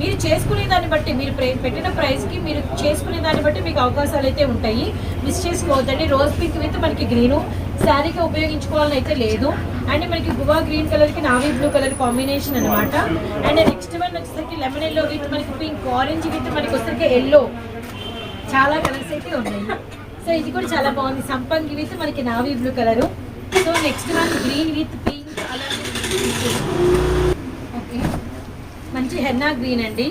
మీరు చేసుకునే దాన్ని బట్టి మీరు పెట్టిన ప్రైస్కి మీరు చేసుకునే దాన్ని బట్టి మీకు అవకాశాలు అయితే ఉంటాయి. మిస్ చేసుకోవద్దండి. రోజ్ పింక్ విత్ మనకి గ్రీను. శారీకి ఉపయోగించుకోవాలని అయితే లేదు. అండ్ మనకి గువా గ్రీన్ కలర్కి నావీ బ్లూ కలర్ కాంబినేషన్ అనమాట అండ్ నెక్స్ట్ వన్ వచ్చేసరికి లెమన్ ఎల్లో విత్ మనకి పింక్. ఆరెంజ్ విత్ మనకి వచ్చేసరికి ఎల్లో. చాలా కలర్స్ అయితే ఉన్నాయి. సో ఇది కూడా చాలా బాగుంది. సంపంగి విత్ మనకి navy blue colour. So next one green with pink అలా వచ్చేసి హెన్నా గ్రీన్ అండి.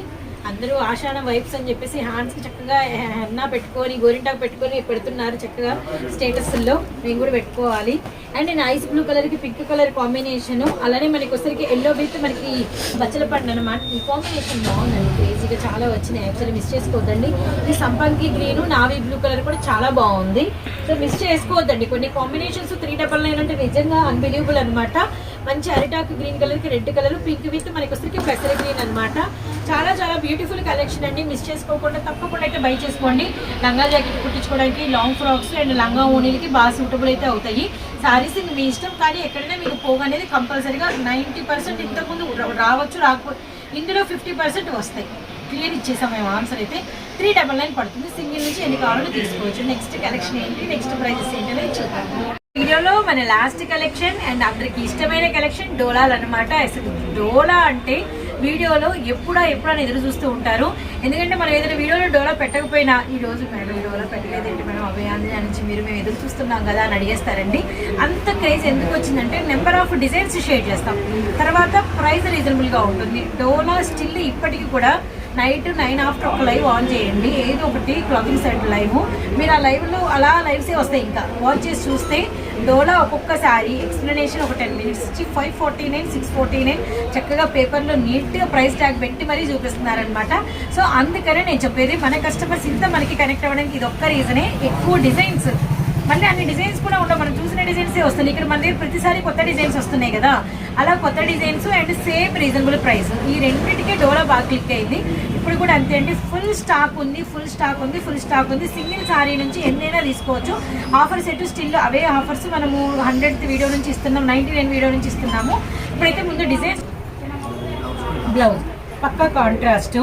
అందరూ ఆషాఢం వైబ్స్ అని చెప్పేసి హ్యాండ్స్కి చక్కగా హెన్నా పెట్టుకొని గోరింటాకు పెట్టుకొని పెడుతున్నారు చక్కగా స్టేటస్లో మేము కూడా పెట్టుకోవాలి. అండ్ నేను ఐస్ బ్లూ కలర్కి పింక్ కలర్ కాంబినేషన్ అలానే మనకి ఒకసారికి ఎల్లో విత్ మనకి బచ్చల పండు అనమాట ఈ కాంబినేషన్ బాగుందండి క్రేజీగా చాలా వచ్చినాయి. యాక్చువల్లీ మిస్ చేసుకోవద్దండి. ఈ సంపంగి గ్రీన్ నావీ బ్లూ కలర్ కూడా చాలా బాగుంది. సో మిస్ చేసుకోవద్దండి. కొన్ని కాంబినేషన్స్ త్రీ డబల్ నైన్ అంటే నిజంగా అన్బిలీవబుల్ అనమాట మంచి అరిటాకు గ్రీన్ కలర్కి రెడ్ కలర్ పింక్ విత్ మనకి వస్తుంది పెసర గ్రీన్ అన్నమాట. చాలా చాలా బ్యూటిఫుల్ కలెక్షన్ అండి. మిస్ చేసుకోకుండా తప్పకుండా అయితే బై చేసుకోండి. లంగా జాకెట్ కుట్టించుకోవడానికి లాంగ్ ఫ్రాక్స్ అండ్ లంగా ఓనీలకి బాగా సూటబుల్ అయితే అవుతాయి. సారీస్ మీ ఇష్టం కానీ ఎక్కడైనా మీకు పోగు అనేది కంపల్సరీగా నైంటీ పర్సెంట్ ఇంతకుముందు రావచ్చు రాకపో ఇందులో ఫిఫ్టీ పర్సెంట్ వస్తాయి. క్లియర్ ఇచ్చేసాం మేము ఆన్సర్ అయితే త్రీ డబల్ నైన్ పడుతుంది. సింగిల్ నుంచి ఎన్ని కావాలో తీసుకోవచ్చు. నెక్స్ట్ కలెక్షన్ ఏంటి? నెక్స్ట్ ప్రైజెస్ ఏంటి అనేది చూద్దాం. వీడియోలో మన లాస్ట్ కలెక్షన్ అండ్ అందరికి ఇష్టమైన కలెక్షన్ డోలాలు అనమాట అసలు డోలా అంటే వీడియోలో ఎప్పుడా ఎప్పుడైనా ఎదురు చూస్తూ ఉంటారు. ఎందుకంటే మనం ఏదైనా వీడియోలో డోలా పెట్టకపోయినా ఈ రోజు మేడం డోలా పెట్టలేదండి మేడం అభయాంజలి నుంచి మీరు మేము ఎదురు చూస్తున్నాం కదా అని అడిగేస్తారండి. అంత క్రేజ్ ఎందుకు వచ్చిందంటే నెంబర్ ఆఫ్ డిజైన్స్ షేర్ చేస్తాం. తర్వాత ప్రైస్ రీజనబుల్గా ఉంటుంది. డోలా స్టిల్ ఇప్పటికీ కూడా నైట్ నైన్ ఆఫ్టర్ ఒక లైవ్ ఆన్ చేయండి. ఏదో ఒకటి క్లాతింగ్ సెట్ లైవ్. మీరు ఆ లైవ్లో అలా లైవ్సే వస్తాయి ఇంకా. వాచ్ చేసి చూస్తే డోలా ఒక్కొక్కసారి ఎక్స్ప్లెనేషన్ ఒక టెన్ మినిట్స్ ఇచ్చి five forty nine six forty nine చక్కగా పేపర్లో నీట్గా ప్రైస్ ట్యాగ్ పెట్టి మరీ చూపిస్తున్నారనమాట సో అందుకనే నేను చెప్పేది మన కస్టమర్స్ ఇంత మనకి కనెక్ట్ అవ్వడానికి ఇది ఒక్క రీజనే ఎక్కువ డిజైన్స్ మళ్ళీ అన్ని డిజైన్స్ కూడా ఉండవు. మనం చూసిన డిజైన్సే వస్తున్నాయి. ఇక్కడ మన దగ్గర ప్రతిసారి కొత్త డిజైన్స్ వస్తున్నాయి కదా. అలా కొత్త designs and same reasonable price. ఈ రెండింటికి డోలా బాగా క్లిక్ అయింది. ఇప్పుడు కూడా అంతే అండి. ఫుల్ స్టాక్ ఉంది ఫుల్ స్టాక్ ఉంది ఫుల్ స్టాక్ ఉంది. సింగిల్ సారీ నుంచి ఎన్నైనా తీసుకోవచ్చు. ఆఫర్ సెట్ స్టిల్ అవే ఆఫర్స్ మనము హండ్రెడ్ వీడియో నుంచి ఇస్తున్నాం. నైన్టీ నైన్ వీడియో నుంచి ఇస్తున్నాము. ఇప్పుడైతే ముందు డిజైన్ బ్లౌజ్. పక్కా కాంట్రాస్ట్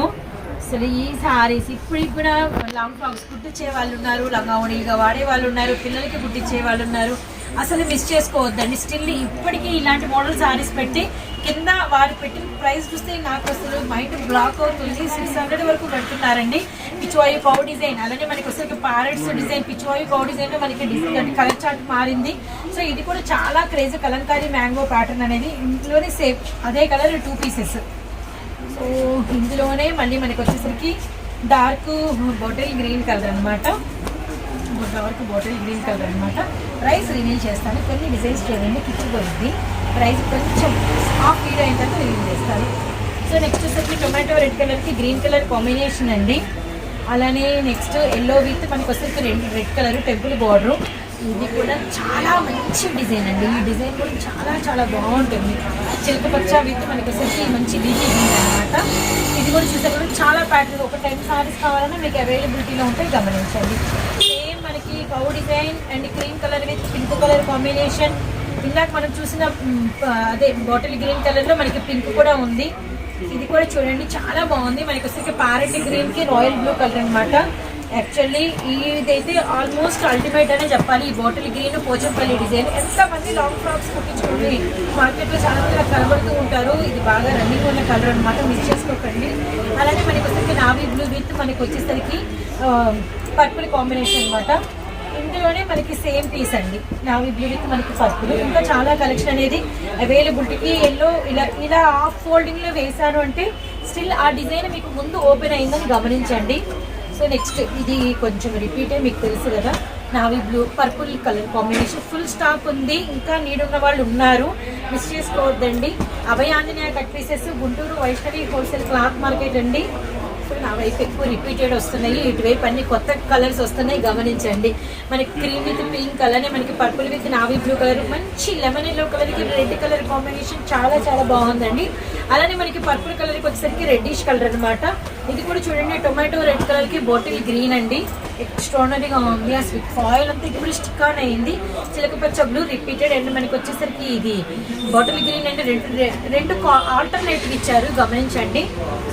అసలు ఈ సారీస్ ఇప్పుడు ఇప్పుడు లాంగ్ ఫ్రాక్స్ కుట్టించే వాళ్ళు ఉన్నారు లంగావణిగా వాడే వాళ్ళు ఉన్నారు పిల్లలకి కుట్టించే వాళ్ళు ఉన్నారు. అసలు మిస్ చేసుకోవద్దండి. స్టిల్ ఇప్పటికీ ఇలాంటి మోడల్ సారీస్ పెట్టి కింద వారు పెట్టిన ప్రైస్ చూస్తే నాకు అసలు మైండ్ బ్లాక్ అవుతుంది. సిక్స్ హండ్రెడ్ వరకు పెడుతున్నారండి. పిచ్చువాయి పౌ డిజైన్. అలానే మనకి వస్తే ప్యారెట్స్ డిజైన్ పిచ్చువాయి పౌ డిజైన్ మనకి డిజైన్ కలర్ చార్ట్ మారింది. సో ఇది కూడా చాలా క్రేజ్ కలంకారీ మ్యాంగో ప్యాటర్న్ అనేది ఇంట్లోనే సేమ్ అదే కలర్ టూ పీసెస్ సో ఇందులోనే మళ్ళీ మనకి వచ్చేసరికి డార్క్ బాటిల్ గ్రీన్ కలర్ అనమాట డార్క్ బాటిల్ గ్రీన్ కలర్ అనమాట ప్రైస్ రివీల్ చేస్తాను. కొన్ని డిజైన్స్ చూడండి కిచ్చిపోయింది ప్రైస్ కొంచెం హాఫ్ ఫీడ్ అయిన తర్వాత రివీల్ చేస్తాను. సో నెక్స్ట్ వచ్చేసరికి టొమాటో రెడ్ కలర్కి గ్రీన్ కలర్ కాంబినేషన్ అండి. అలానే నెక్స్ట్ ఎల్లో విత్ మనకు వచ్చేసరికి రెండు రెడ్ కలర్ టెంపుల్ బార్డర్ ఇది కూడా చాలా మంచి డిజైన్ అండి. ఈ డిజైన్ కూడా చాలా చాలా బాగుంటుంది. చిలకపచ్చ విత్ మనకి వచ్చేసి మంచి డిజైన్ అనమాట ఇది కూడా చూసే కూడా చాలా ప్యాటర్న్. ఒక టెన్ సారీస్ కావాలన్నా మీకు అవైలబిలిటీలో ఉంటాయి గమనించండి. సేమ్ మనకి cow design and cream colour with pink colour combination ఇందాక మనం చూసిన అదే బాటిల్ గ్రీన్ కలర్లో మనకి పింక్ కూడా ఉంది. ఇది కూడా చూడండి చాలా బాగుంది. మనకి వచ్చేసి ప్యారెట్ గ్రీన్కి రాయల్ బ్లూ కలర్ అన్నమాట. యాక్చువల్లీ ఇదైతే ఆల్మోస్ట్ అల్టిమేట్ అనే చెప్పాలి. ఈ బాటిల్ గ్రీన్ పోచంపల్లి డిజైన్ ఎంతమంది లాంగ్ ఫ్రాక్స్ కుట్టించుకోండి మార్కెట్లో చాలా మంది కనబడుతూ ఉంటారు. ఇది బాగా రన్నింగ్ ఉన్న కలర్ అనమాట మిస్ చేసుకోకండి. అలానే మనకి వచ్చేసరికి నావీ బ్లూ విత్ మనకి వచ్చేసరికి పర్పుల్ కాంబినేషన్ అనమాట ఇందులోనే మనకి సేమ్ పీస్ అండి. నావీ బ్లూ విత్ మనకి పర్పుల్ ఇంకా చాలా కలెక్షన్ అనేది అవైలబిలిటీకి ఎల్లో ఇలా ఇలా హాఫ్ ఫోల్డింగ్లో వేశాను అంటే స్టిల్ ఆ డిజైన్ మీకు ముందు ఓపెన్ అయిందని గమనించండి. సో నెక్స్ట్ ఇది కొంచెం రిపీటే మీకు తెలుసు కదా? Navy blue purple colour combination. Full stock ఉంది ఇంకా నీడున్న వాళ్ళు ఉన్నారు. మిస్ చేసుకోవద్దండి. Abhaya Anjaneya cut pieces Guntur Vaishnavi wholesale cloth market అండి. సో నా వైపు ఎక్కువ రిపీటెడ్ వస్తున్నాయి. ఇటువైపు అన్ని కొత్త కలర్స్ వస్తున్నాయి. గమనించండి. మనకి క్రీమ్ విత్ పింక్ అలానే మనకి purple with navy blue colour మంచి లెమన్ ఎల్లో కలర్కి రెడ్ కలర్ కాంబినేషన్ చాలా చాలా బాగుందండి. అలానే మనకి పర్పుల్ కలర్కి వచ్చేసరికి రెడ్డిష్ కలర్ అన్నమాట. ఇది కూడా చూడండి టొమాటో రెడ్ కలర్కి బాటిల్ గ్రీన్ అండి. ఎక్స్ట్రానరీగా ఉంది ఆ స్విట్. ఫాయిల్ అంతా ఇప్పుడు స్టిక్ ఆన్ అయింది. చిలక పచ్చ బ్లూ రిపీటెడ్ అండ్ మనకి వచ్చేసరికి ఇది బాటిల్ గ్రీన్ అంటే రెండు రెండు ఆల్టర్నేటివ్ ఇచ్చారు గమనించండి.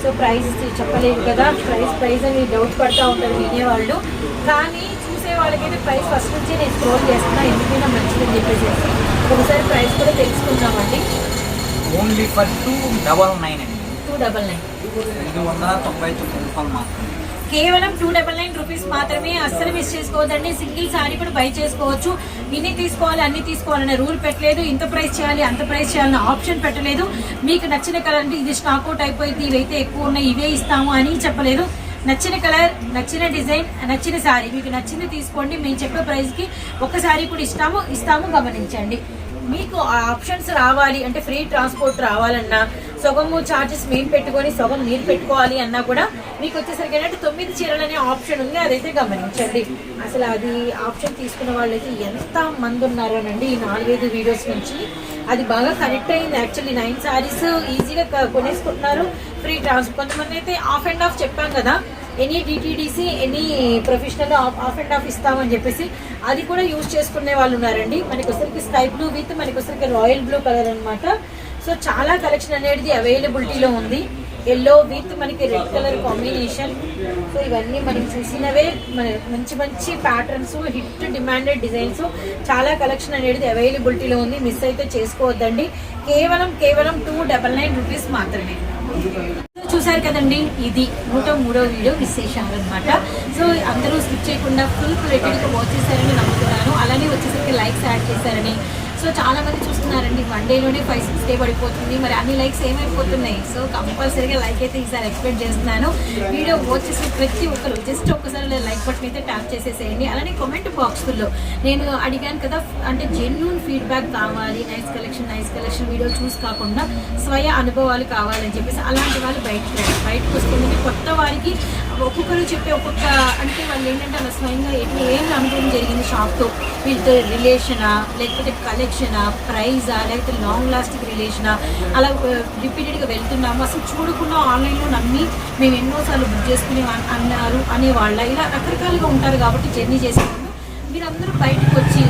సో ప్రైస్ చెప్పలేదు కదా. ప్రైస్ ప్రైస్ అని డౌట్ పడుతూ ఉంటారు వినేవాళ్ళు. కానీ చూసే వాళ్ళకైతే ప్రైస్ ఫస్ట్ నుంచి నేను స్క్రోల్ చేస్తున్నా. ఎందుకైనా మంచిదని చెప్పేసి. ఒకసారి ప్రైస్ కూడా తెలుసుకుందామండి. Only for two double nine అండి. టూ డబల్ నైన్ రెండు వందల తొంభై తొమ్మిది రూపాయలు మాత్రమే కేవలం టూ డబల్ నైన్ రూపీస్ మాత్రమే అస్సలు మిస్ చేసుకోవద్దండి. సింగిల్ సారీ కూడా బై చేసుకోవచ్చు. ఇన్ని తీసుకోవాలి అన్ని తీసుకోవాలనే రూల్ పెట్టలేదు. ఇంత ప్రైస్ చేయాలి అంత ప్రైస్ చేయాలన్న ఆప్షన్ పెట్టలేదు. మీకు నచ్చిన కలర్ అంటే ఇది స్టాక్ అవుట్ అయిపోయింది. ఇవైతే ఎక్కువ ఉన్నాయి ఇవే ఇస్తాము అని చెప్పలేదు. నచ్చిన కలర్ నచ్చిన డిజైన్ నచ్చిన శారీ మీకు నచ్చింది తీసుకోండి. మేము చెప్పే ప్రైస్కి ఒక శారీ కూడా ఇస్తాము. ఇస్తాము గమనించండి. మీకు ఆ ఆప్షన్స్ రావాలి అంటే ఫ్రీ ట్రాన్స్పోర్ట్ రావాలన్నా సగము చార్జెస్ మేము పెట్టుకొని సగం మీరు పెట్టుకోవాలి అన్నా కూడా మీకు వచ్చేసరికి ఏంటంటే తొమ్మిది చీరలు అనే ఆప్షన్ ఉంది. అదైతే గమనించండి. అసలు అది ఆప్షన్ తీసుకున్న వాళ్ళైతే ఎంత మంది ఉన్నారోనండి ఈ నాలుగైదు వీడియోస్ నుంచి. అది బాగా కనెక్ట్ అయింది. యాక్చువల్లీ నైన్ సారీస్ ఈజీగా కొనేసుకుంటున్నారు. ఫ్రీ ట్రాన్స్ కొంతమంది అయితే ఆఫ్ అండ్ ఆఫ్ చెప్పాం కదా. Any DTDC any professional off and off ఇస్తామని చెప్పేసి అది కూడా యూజ్ చేసుకునే వాళ్ళు ఉన్నారండి. మనకి ఒకసారికి స్కై బ్లూ విత్ మనకి ఒకసారికి రాయల్ బ్లూ కలర్ అనమాట సో చాలా కలెక్షన్ అనేది అవైలబిలిటీలో ఉంది. ఎల్లో విత్ మనకి రెడ్ కలర్ కాంబినేషన్ సో ఇవన్నీ మనం చూసినవే మన మంచి మంచి ప్యాటర్న్స్ హిట్ డిమాండెడ్ డిజైన్స్ చాలా కలెక్షన్ అనేది అవైలబిలిటీలో ఉంది. మిస్ అయితే చేసుకోవద్దండి. కేవలం కేవలం టూ డబల్ నైన్ రూపీస్ మాత్రమే. చూసారు కదండి ఇది నూట మూడో వీడియో విశేషాలు అనమాట సో అందరూ స్కిప్ చేయకుండా ఫుల్ ప్లేటెడ్గా వాచ్ చేశారని నమ్ముతున్నాను. అలానే వచ్చేసరికి లైక్స్ యాడ్ చేశారని సో చాలా మంది చూస్తున్నారండి. వన్ డేలోనే ఫైవ్ సిక్స్ డే పడిపోతుంది. మరి అన్ని లైక్స్ ఏమైపోతున్నాయి? సో కంపల్సరీగా లైక్ అయితే ఈసారి ఎక్స్పెక్ట్ చేస్తున్నాను. వీడియో వచ్చేసి ప్రతి ఒక్కరు జస్ట్ ఒక్కసారి లైక్ బటన్ అయితే ట్యాప్ చేసేసేయండి. అలానే కామెంట్ బాక్స్లో నేను అడిగాను కదా అంటే జెన్యున్ ఫీడ్బ్యాక్ కావాలి nice collection nice collection video చూసి కాకుండా స్వయ అనుభవాలు కావాలని చెప్పేసి అలాంటి వాళ్ళు బయటకు రండి. బయటకు వస్తుంది కొత్త వారికి ఒక్కొక్కరు చెప్పే ఒక్కొక్క అంటే వాళ్ళు ఏంటంటే అలా స్వయంగా ఎట్లా ఏం అనుభవం జరిగింది షాప్తో? వీళ్ళతో రిలేషనా లేకపోతే కలెక్షనా ప్రైజా లేకపోతే లాంగ్ లాస్టింగ్ రిలేషనా? అలా రిపీటెడ్గా వెళ్తున్నాము. అసలు చూడకుండా ఆన్లైన్లో నమ్మి మేము ఎన్నోసార్లు బుక్ చేసుకుని అన్నారు అనే వాళ్ళ ఇలా రకరకాలుగా ఉంటారు కాబట్టి జర్నీ చేసేటప్పుడు మీరందరూ బయటకు వచ్చి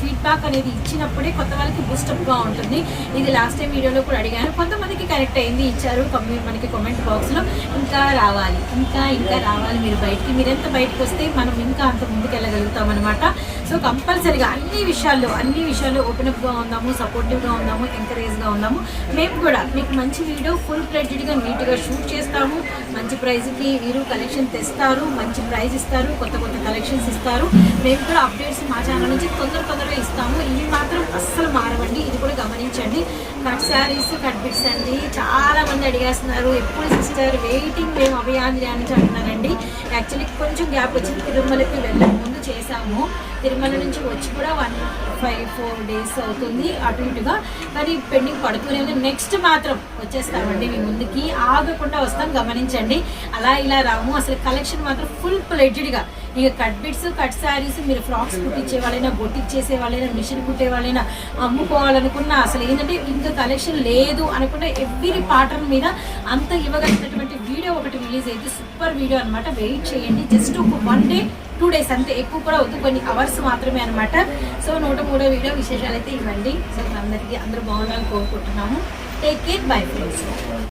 ఫీడ్బ్యాక్ అనేది ఇచ్చినప్పుడే కొత్త వాళ్ళకి బూస్టప్గా ఉంటుంది. ఇది లాస్ట్ టైం వీడియోలో కూడా అడిగాను. కొంతమందికి కరెక్ట్ అయింది ఇచ్చారు. మనకి కామెంట్ బాక్స్లో ఇంకా రావాలి ఇంకా ఇంకా రావాలి. మీరు బయటికి మీరు ఎంత బయటకు వస్తే మనం ఇంకా అంత ముందుకు వెళ్ళగలుగుతాం అనమాట సో కంపల్సరీగా అన్ని విషయాల్లో అన్ని విషయాల్లో ఓపెన్ అప్గా ఉందాము సపోర్టివ్గా ఉందాము ఎంకరేజ్గా ఉందాము. మేము కూడా మీకు మంచి వీడియో ఫుల్ ప్లెడ్జ్డ్గా నీట్గా షూట్ చేస్తాము. మంచి ప్రైజ్కి మీరు కలెక్షన్ తెస్తారు మంచి ప్రైజ్ ఇస్తారు కొత్త కొత్త కలెక్షన్స్ ఇస్తారు. మేము కూడా అప్డేట్స్ మా ఛానల్ నుంచి తొందర తొందరగా ఇస్తాము. ఇవి మాత్రం అస్సలు మారవండి. ఇది కూడా గమనించండి. కట్ శారీస్ కట్ బిట్స్ అండి చాలా మంది అడిగేస్తున్నారు. ఎప్పుడు సిస్టర్? వెయిటింగ్ మేము అభయాంధ్రి అని అంటున్నారండి. యాక్చువల్లీ కొంచెం గ్యాప్ వచ్చింది. తిరుమలకి వెళ్ళే ముందు చేసాము తిరుమల నుంచి వచ్చి కూడా వన్ ఫైవ్ ఫోర్ డేస్ అవుతుంది అటు ఇటుగా. కానీ పెండింగ్ పడుతూనే ఉంది. నెక్స్ట్ మాత్రం వచ్చేస్తామండి మీ ముందుకి. ఆగకుండా వస్తాం. గమనించండి. అలా ఇలా రాము. అసలు కలెక్షన్ మాత్రం ఫుల్ ప్లెడ్జ్డ్గా ఇక కట్ బిట్స్ కట్ శారీస్ మీరు ఫ్రాక్స్ కుట్టించే వాళ్ళైనా బొట్టిక్ చేసే వాళ్ళైనా మిషన్ కుట్టే వాళ్ళైనా అమ్ముకోవాలనుకున్న అసలు ఏంటంటే ఇంకా కలెక్షన్ లేదు అనుకున్న ఎవ్రీ పాటర్న్ మీద అంత ఇవ్వగలిగినటువంటి వీడియో ఒకటి రిలీజ్ అయితే సూపర్ వీడియో అనమాట వెయిట్ చేయండి. జస్ట్ ఒక వన్ డే టూ డేస్ అంతే. ఎక్కువ కూడా వద్దు. కొన్ని అవర్స్ మాత్రమే అనమాట సో నూట మూడో వీడియో విశేషాలు అయితే ఇవ్వండి. సో అందరికీ అందరూ బాగుండాలని కోరుకుంటున్నాము. Take care bye friends